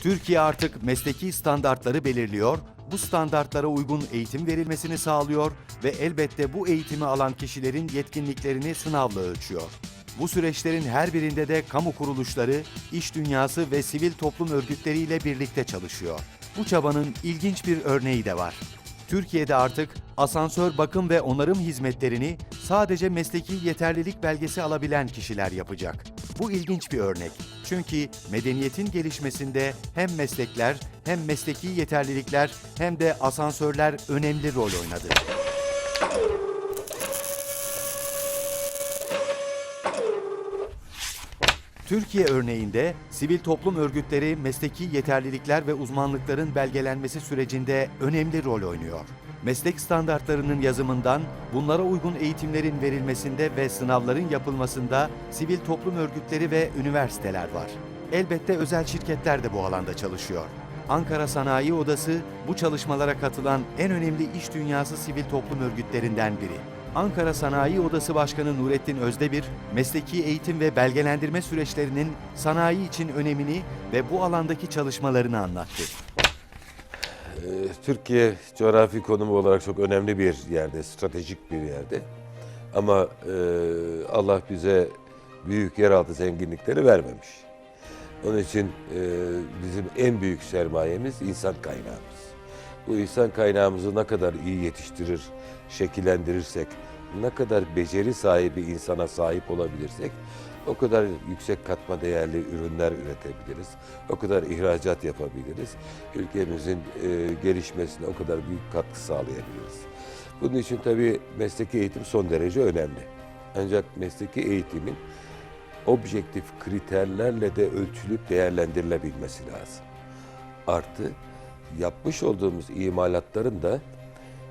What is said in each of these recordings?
Türkiye artık mesleki standartları belirliyor, bu standartlara uygun eğitim verilmesini sağlıyor ve elbette bu eğitimi alan kişilerin yetkinliklerini sınavla ölçüyor. Bu süreçlerin her birinde de kamu kuruluşları, iş dünyası ve sivil toplum örgütleriyle birlikte çalışıyor. Bu çabanın ilginç bir örneği de var. Türkiye'de artık asansör bakım ve onarım hizmetlerini sadece mesleki yeterlilik belgesi alabilen kişiler yapacak. Bu ilginç bir örnek. Çünkü medeniyetin gelişmesinde hem meslekler, hem mesleki yeterlilikler hem de asansörler önemli rol oynadı. Türkiye örneğinde sivil toplum örgütleri mesleki yeterlilikler ve uzmanlıkların belgelenmesi sürecinde önemli rol oynuyor. Meslek standartlarının yazımından bunlara uygun eğitimlerin verilmesinde ve sınavların yapılmasında sivil toplum örgütleri ve üniversiteler var. Elbette özel şirketler de bu alanda çalışıyor. Ankara Sanayi Odası bu çalışmalara katılan en önemli iş dünyası sivil toplum örgütlerinden biri. Ankara Sanayi Odası Başkanı Nurettin Özdemir, mesleki eğitim ve belgelendirme süreçlerinin sanayi için önemini ve bu alandaki çalışmalarını anlattı. Ee, Türkiye coğrafi konumu olarak çok önemli bir yerde, stratejik bir yerde. Ama e, Allah bize büyük yeraltı zenginlikleri vermemiş. Onun için e, bizim en büyük sermayemiz insan kaynağımız. Bu insan kaynağımızı ne kadar iyi yetiştirir, şekillendirirsek, ne kadar beceri sahibi insana sahip olabilirsek o kadar yüksek katma değerli ürünler üretebiliriz. O kadar ihracat yapabiliriz. Ülkemizin e, gelişmesine o kadar büyük katkı sağlayabiliriz. Bunun için tabii mesleki eğitim son derece önemli. Ancak mesleki eğitimin objektif kriterlerle de ölçülüp değerlendirilebilmesi lazım. Artı yapmış olduğumuz imalatların da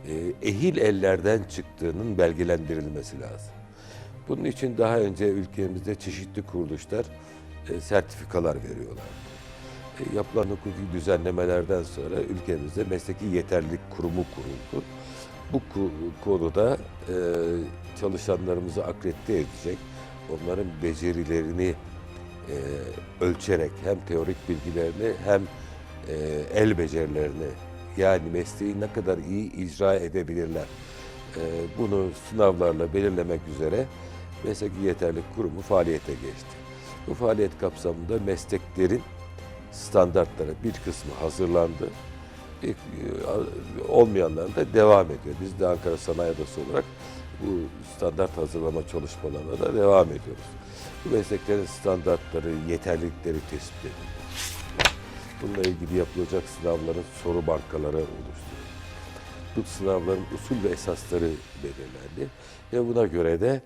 e, ehil ellerden çıktığının belgelendirilmesi lazım. Bunun için daha önce ülkemizde çeşitli kuruluşlar e, sertifikalar veriyorlar. E, yapılan hukuki düzenlemelerden sonra ülkemizde mesleki yeterlilik kurumu kuruldu. Bu konuda e, çalışanlarımızı akredite edecek, onların becerilerini e, ölçerek hem teorik bilgilerini hem e, el becerilerini yani mesleği ne kadar iyi icra edebilirler. E, bunu sınavlarla belirlemek üzere Mesleki Yeterlilik Kurumu faaliyete geçti. Bu faaliyet kapsamında mesleklerin standartları bir kısmı hazırlandı. E, olmayanların da devam ediyor. Biz de Ankara Sanayi Odası olarak bu standart hazırlama çalışmalarına da devam ediyoruz. Bu mesleklerin standartları, yeterlilikleri tespit edildi. Bununla ilgili yapılacak sınavların soru bankaları oluşturuldu. Bu sınavların usul ve esasları belirlendi ve buna göre de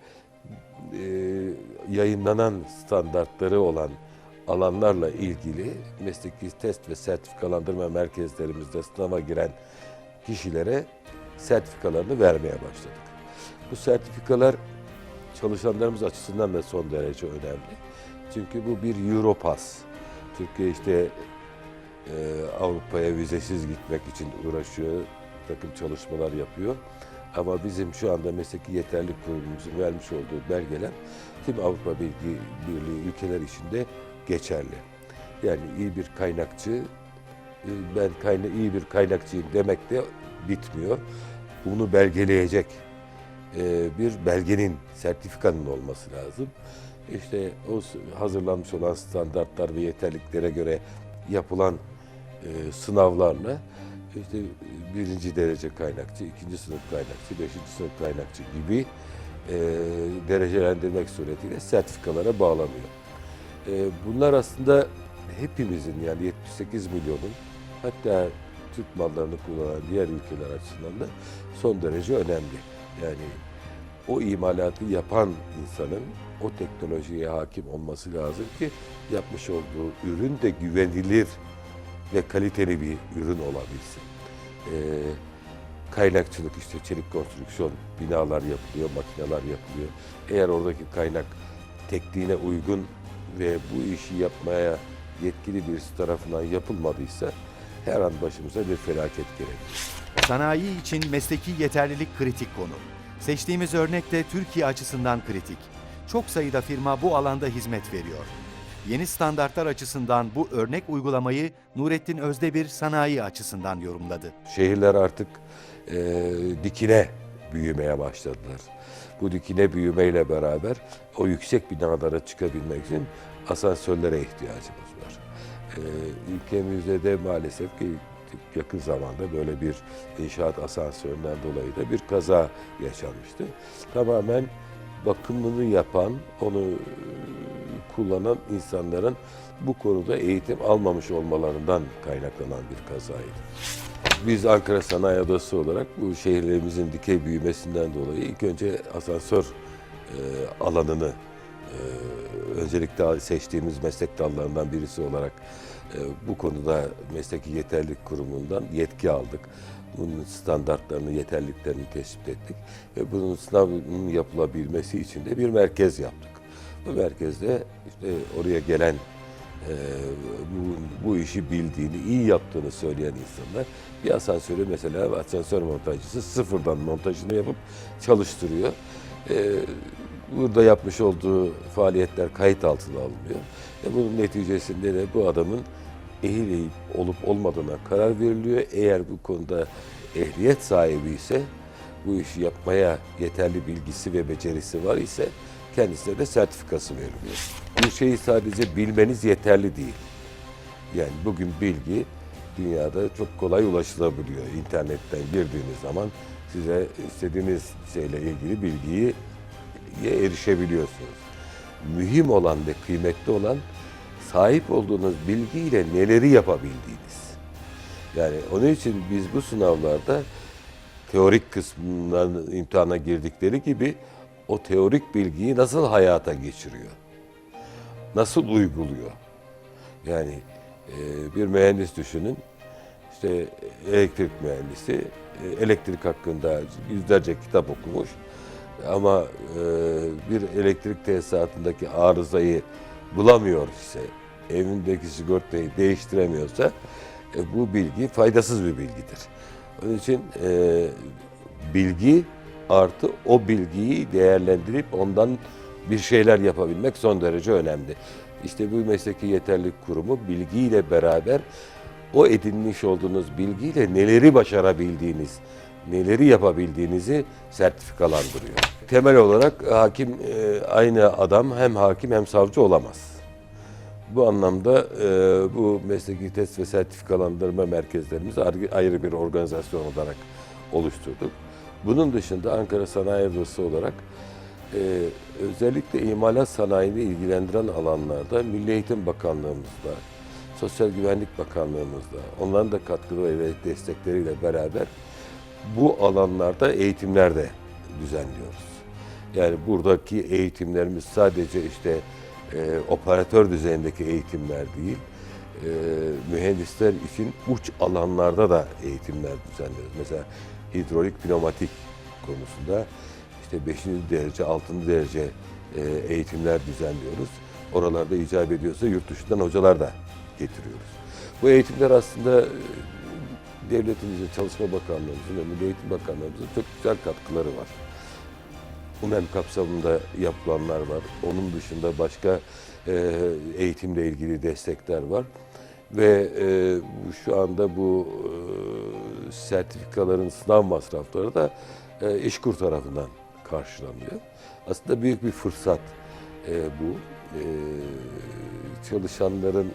e, yayınlanan standartları olan alanlarla ilgili mesleki test ve sertifikalandırma merkezlerimizde sınava giren kişilere sertifikalarını vermeye başladık. Bu sertifikalar çalışanlarımız açısından da son derece önemli. Çünkü bu bir Europass. Türkiye işte e, Avrupa'ya vizesiz gitmek için uğraşıyor, takım çalışmalar yapıyor. Ama bizim şu anda mesleki yeterlilik kurumumuzun vermiş olduğu belgeler tüm Avrupa Bilgi Birliği ülkeler içinde geçerli. Yani iyi bir kaynakçı, e, ben kayna iyi bir kaynakçıyım demek de bitmiyor. Bunu belgeleyecek e, bir belgenin, sertifikanın olması lazım. İşte o hazırlanmış olan standartlar ve yeterliklere göre yapılan e, sınavlarla işte birinci derece kaynakçı, ikinci sınıf kaynakçı, beşinci sınıf kaynakçı gibi e, derecelendirmek suretiyle sertifikalara bağlanıyor. E, bunlar aslında hepimizin yani 78 milyonun hatta Türk mallarını kullanan diğer ülkeler açısından da son derece önemli. Yani o imalatı yapan insanın o teknolojiye hakim olması lazım ki yapmış olduğu ürün de güvenilir ve kaliteli bir ürün olabilsin. Ee, kaynakçılık işte çelik konstrüksiyon binalar yapılıyor, makineler yapılıyor. Eğer oradaki kaynak tekniğine uygun ve bu işi yapmaya yetkili birisi tarafından yapılmadıysa her an başımıza bir felaket gelebilir. Sanayi için mesleki yeterlilik kritik konu. Seçtiğimiz örnek de Türkiye açısından kritik. Çok sayıda firma bu alanda hizmet veriyor. Yeni standartlar açısından bu örnek uygulamayı Nurettin Özdebir sanayi açısından yorumladı. Şehirler artık e, dikine büyümeye başladılar. Bu dikine büyümeyle beraber o yüksek binalara çıkabilmek için asansörlere ihtiyacımız var. E, ülkemizde de maalesef ki yakın zamanda böyle bir inşaat asansöründen dolayı da bir kaza yaşanmıştı. Tamamen bakımını yapan, onu e, kullanan insanların bu konuda eğitim almamış olmalarından kaynaklanan bir kazaydı. Biz Ankara Sanayi Odası olarak bu şehirlerimizin dikey büyümesinden dolayı ilk önce asansör e, alanını e, öncelikle seçtiğimiz meslek dallarından birisi olarak e, bu konuda Mesleki Yeterlilik Kurumu'ndan yetki aldık. Bunun standartlarını, yeterliliklerini tespit ettik ve bunun sınavının yapılabilmesi için de bir merkez yaptık. Bu merkezde işte oraya gelen e, bu, bu işi bildiğini, iyi yaptığını söyleyen insanlar bir asansörü mesela asansör montajcısı sıfırdan montajını yapıp çalıştırıyor. E, burada yapmış olduğu faaliyetler kayıt altına alınıyor. Ve bunun neticesinde de bu adamın ehil olup olmadığına karar veriliyor. Eğer bu konuda ehliyet sahibi ise bu işi yapmaya yeterli bilgisi ve becerisi var ise kendisine de sertifikası veriliyor. Bir şeyi sadece bilmeniz yeterli değil. Yani bugün bilgi dünyada çok kolay ulaşılabiliyor. İnternetten girdiğiniz zaman size istediğiniz şeyle ilgili bilgiyi erişebiliyorsunuz. Mühim olan ve kıymetli olan sahip olduğunuz bilgiyle neleri yapabildiğiniz. Yani onun için biz bu sınavlarda teorik kısmından imtihana girdikleri gibi o teorik bilgiyi nasıl hayata geçiriyor? Nasıl uyguluyor? Yani e, bir mühendis düşünün. İşte elektrik mühendisi e, elektrik hakkında yüzlerce kitap okumuş. Ama e, bir elektrik tesisatındaki arızayı bulamıyor ise, evindeki sigortayı değiştiremiyorsa e, bu bilgi faydasız bir bilgidir. Onun için e, bilgi artı o bilgiyi değerlendirip ondan bir şeyler yapabilmek son derece önemli. İşte bu mesleki yeterlilik kurumu bilgiyle beraber o edinmiş olduğunuz bilgiyle neleri başarabildiğiniz, neleri yapabildiğinizi sertifikalandırıyor. Temel olarak hakim e, aynı adam hem hakim hem savcı olamaz. Bu anlamda e, bu mesleki test ve sertifikalandırma merkezlerimizi ayrı- bir organizasyon olarak oluşturduk. Bunun dışında Ankara Sanayi Odası olarak e, özellikle imalat sanayini ilgilendiren alanlarda Milli Eğitim Bakanlığımızla, Sosyal Güvenlik Bakanlığımızla, onların da katkıları ve destekleriyle beraber bu alanlarda eğitimler de düzenliyoruz. Yani buradaki eğitimlerimiz sadece işte e, operatör düzeyindeki eğitimler değil, e, mühendisler için uç alanlarda da eğitimler düzenliyoruz. Mesela hidrolik pneumatik konusunda işte 5. derece, 6. derece e, eğitimler düzenliyoruz. Oralarda icap ediyorsa yurt dışından hocalar da getiriyoruz. Bu eğitimler aslında devletimizin, Çalışma Bakanlığımızın ve Milli Eğitim Bakanlığımızın çok güzel katkıları var. UNEM kapsamında yapılanlar var. Onun dışında başka e, eğitimle ilgili destekler var. Ve e, şu anda bu e, sertifikaların sınav masrafları da e, İşkur tarafından karşılanıyor. Aslında büyük bir fırsat e, bu. E, çalışanların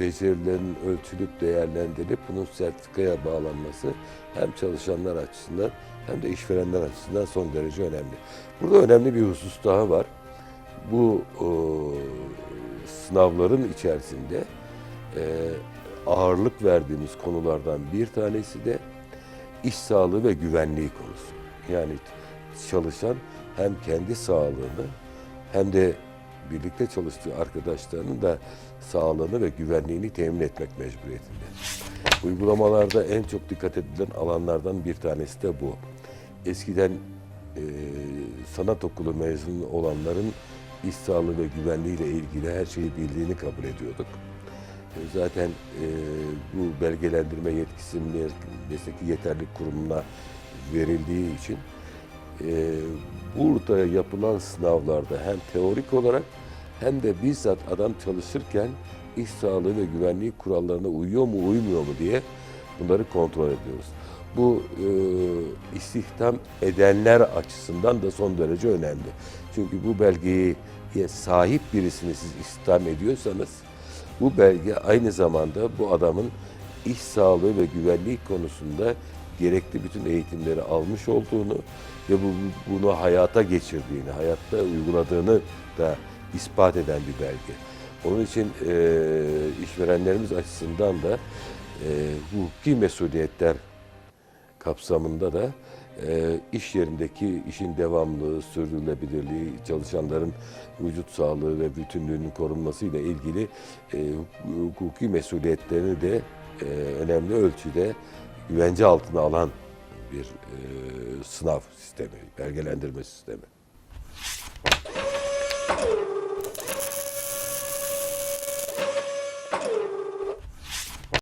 becerilerinin ölçülüp değerlendirilip bunun sertifikaya bağlanması hem çalışanlar açısından hem de işverenler açısından son derece önemli. Burada önemli bir husus daha var. Bu e, sınavların içerisinde e, ağırlık verdiğimiz konulardan bir tanesi de iş sağlığı ve güvenliği konusu. Yani çalışan hem kendi sağlığını hem de birlikte çalıştığı arkadaşlarının da sağlığını ve güvenliğini temin etmek mecburiyetinde. Uygulamalarda en çok dikkat edilen alanlardan bir tanesi de bu. Eskiden e, sanat okulu mezunu olanların iş sağlığı ve güvenliği ile ilgili her şeyi bildiğini kabul ediyorduk. E, Zaten e, bu belgelendirme yetkisi mes- mesleki yeterlilik kurumuna verildiği için e, burada yapılan sınavlarda hem teorik olarak hem de bizzat adam çalışırken iş sağlığı ve güvenlik kurallarına uyuyor mu uymuyor mu diye bunları kontrol ediyoruz. Bu e, istihdam edenler açısından da son derece önemli. Çünkü bu belgeye sahip birisini siz istihdam ediyorsanız bu belge aynı zamanda bu adamın iş sağlığı ve güvenlik konusunda gerekli bütün eğitimleri almış olduğunu ve bu, bunu hayata geçirdiğini, hayatta uyguladığını da ispat eden bir belge. Onun için e, işverenlerimiz açısından da e, hukuki mesuliyetler kapsamında da e, iş yerindeki işin devamlılığı, sürdürülebilirliği, çalışanların vücut sağlığı ve bütünlüğünün korunmasıyla ilgili e, hukuki mesuliyetlerini de e, önemli ölçüde güvence altına alan bir e, sınav sistemi, belgelendirme sistemi.